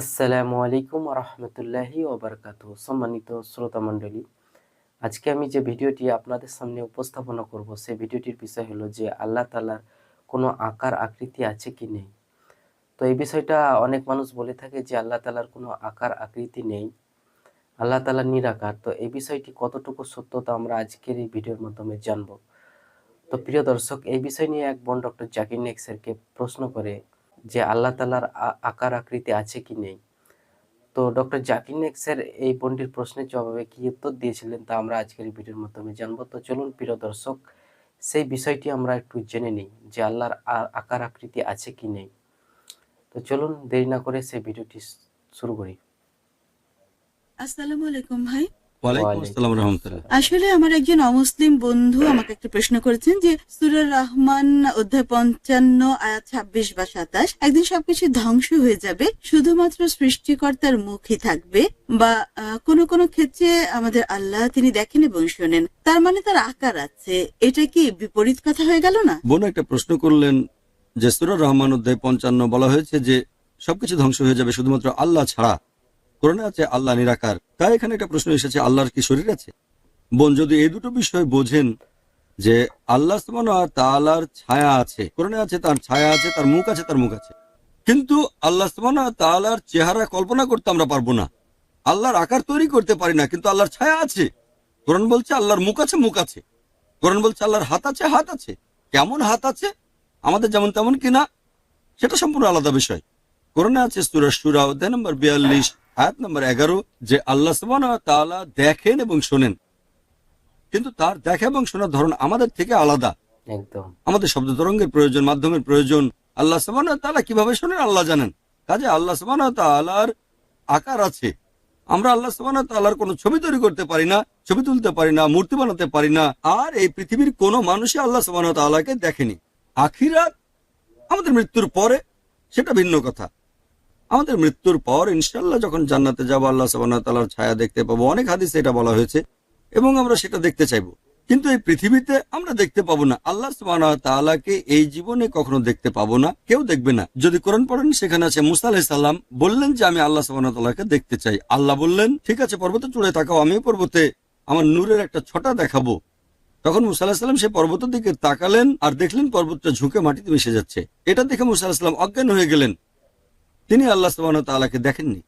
আসসালামু আলাইকুম রহমতুল্লাহি ওবরকাত সম্মানিত শ্রোতা মণ্ডলী, আজকে আমি যে ভিডিওটি আপনাদের সামনে উপস্থাপনা করব সেই ভিডিওটির বিষয় হলো যে আল্লাহ তালার কোনো আকার আকৃতি আছে কি নেই। তো এই বিষয়টা অনেক মানুষ বলে থাকে যে আল্লাহ তালার কোনো আকার আকৃতি নেই, আল্লাহ তালা নিরাকার। তো এই বিষয়টি কতটুকু সত্যতা আমরা আজকের এই ভিডিওর মাধ্যমে জানব। তো প্রিয় দর্শক, এই বিষয় নিয়ে এক বোন ডক্টর জাকির নেক স্যারকে প্রশ্ন করে যে আল্লাহ তালার আকার আকৃতি আছে কি নেই। তো ডক্টর জাকির নেক স্যার এই বোনটির প্রশ্নের জবাবে কি উত্তর দিয়েছিলেন তা আমরা আজকের ভিডিওর মাধ্যমে জানব। তো চলুন প্রিয় দর্শক, সেই বিষয়টি আমরা একটু জেনে নিই যে আল্লাহর আকার আকৃতি আছে কি নেই। তো চলুন দেরি না করে সেই ভিডিওটি শুরু করি। আসসালামু আলাইকুম ভাই। ওয়ালাইকুম ওয়ালাইকুম আসসালাম রহমতুল্লাহ। আসলে আমার একজন অমুসলিম বন্ধু আমাকে একটা প্রশ্ন করেছেন যে সুরার রহমান অধ্যায় পঞ্চান্ন আয়াত ছাব্বিশ বা সাতাশ একদিন সবকিছু ধ্বংস হয়ে যাবে শুধুমাত্র সৃষ্টিকর্তার মুখই থাকবে বা আহ, কোনো কোনো ক্ষেত্রে আমাদের আল্লাহ তিনি দেখেন এবং শোনেন। তার মানে তার আকার আছে। এটা কি বিপরীত কথা হয়ে গেল না? বোন একটা প্রশ্ন করলেন যে সুরা রহমান অধ্যায় পঞ্চান্ন বলা হয়েছে যে সবকিছু ধ্বংস হয়ে যাবে শুধুমাত্র আল্লাহ ছাড়া। কোরআনে আছে আল্লাহ নিরাকার। তাই এখানে একটা প্রশ্ন এসেছে, আল্লাহর কি শরীর আছে? বোন, যদি এই দুটো বিষয় বোঝেন যে আল্লাহ তাআলার ছায়া আছে কোরআনে আছে তার ছায়া আছে, তার মুখ আছে, তার মুখ আছে। কিন্তু আল্লাহ তাআলার চেহারা কল্পনা করতে আমরা পারব না। আল্লাহর আকার তৈরি করতে পারি না, কিন্তু আল্লাহর ছায়া আছে। কোরআন বলছে আল্লাহর মুখ আছে মুখ আছে। কোরআন বলছে আল্লাহর হাত আছে হাত আছে। কেমন হাত আছে? আমাদের যেমন তেমন কিনা, সেটা সম্পূর্ণ আলাদা বিষয়। কোরআনে আছে সুরা সুরা অধ্যায় নম্বর বিয়াল্লিশ। আয়াত নম্বর এগারো যে আল্লাহ তাআলা দেখেন এবং শোনেন। কিন্তু তার দেখা এবং শোনার ধরন আমাদের থেকে আলাদা। আমাদের শব্দ তরঙ্গের প্রয়োজন মাধ্যমের প্রয়োজন। আল্লাহ তাআলা কীভাবে শোনেন আল্লাহ জানেন। কাজে আল্লাহ তাআলার আকার আছে। আমরা আল্লাহ তাআলার কোনো ছবি তৈরি করতে পারি না ছবি তুলতে পারি না মূর্তি বানাতে পারি না। আর এই পৃথিবীর কোনো মানুষই আল্লাহ তাআলাকে দেখেনি। আখিরাত আমাদের মৃত্যুর পরে সেটা ভিন্ন কথা। আমাদের মৃত্যুর পর ইনশাল্লাহ যখন জান্নাতে যাব, আল্লাহ ওয়া ছায়া দেখতে পাবো। অনেক হাদিসে এটা বলা হয়েছে এবং আমরা সেটা দেখতে চাইব। কিন্তু এই পৃথিবীতে আমরা দেখতে পাবো না। আল্লাহ ওয়া এই জীবনে কখনো দেখতে পাবো না, কেউ দেখবে না। যদি কোরআন পড়েন, সেখানে আছে মুসা আলাহিসাল্লাম বললেন যে, আমি আল্লাহ তাআলাকে দেখতে চাই। আল্লাহ বললেন, ঠিক আছে, পর্বতে চড়ে থাকাও আমিও পর্বতে আমার নূরের একটা ছটা দেখাবো। তখন মুসা আলাহিস সাল্লাম সেই পর্বতের দিকে তাকালেন আর দেখলেন পর্বতটা ঝুঁকে মাটিতে মিশে যাচ্ছে। এটা দেখে মুসা আলাহিস অজ্ঞান হয়ে গেলেন। তিনি আল্লাহ সুবহানাহু ওয়া তাআলাকে দেখেননি।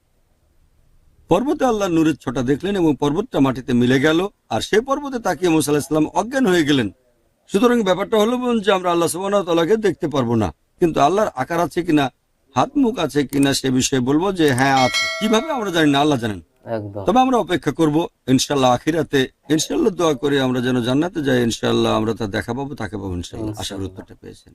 পর্বতে আল্লাহ নূরের ছোটা দেখলেন এবং পর্বতটা মাটিতে মিলে গেল আর সে পর্বতে তাকিয়ে মুসা আলাহিস সাল্লাম অজ্ঞান হয়ে গেলেন। সুতরাং ব্যাপারটা হলো যে আমরা আল্লাহ সুবহানাহু ওয়া তাআলাকে দেখতে পারব না। কিন্তু আল্লাহর আকার আছে কিনা হাত মুখ আছে কিনা সে বিষয়ে বলব যে হ্যাঁ আছে। কীভাবে আমরা জানি না আল্লাহ জানেন। তবে আমরা অপেক্ষা করব ইনশাল্লাহ আখিরাতে। ইনশাল্লাহ দোয়া করে আমরা যেন জান্নাতে যাই ইনশাল্লাহ আমরা তা দেখা পাবো তাকে পাবো ইনশাল্লাহ আশার উত্তরটা পেয়েছেন।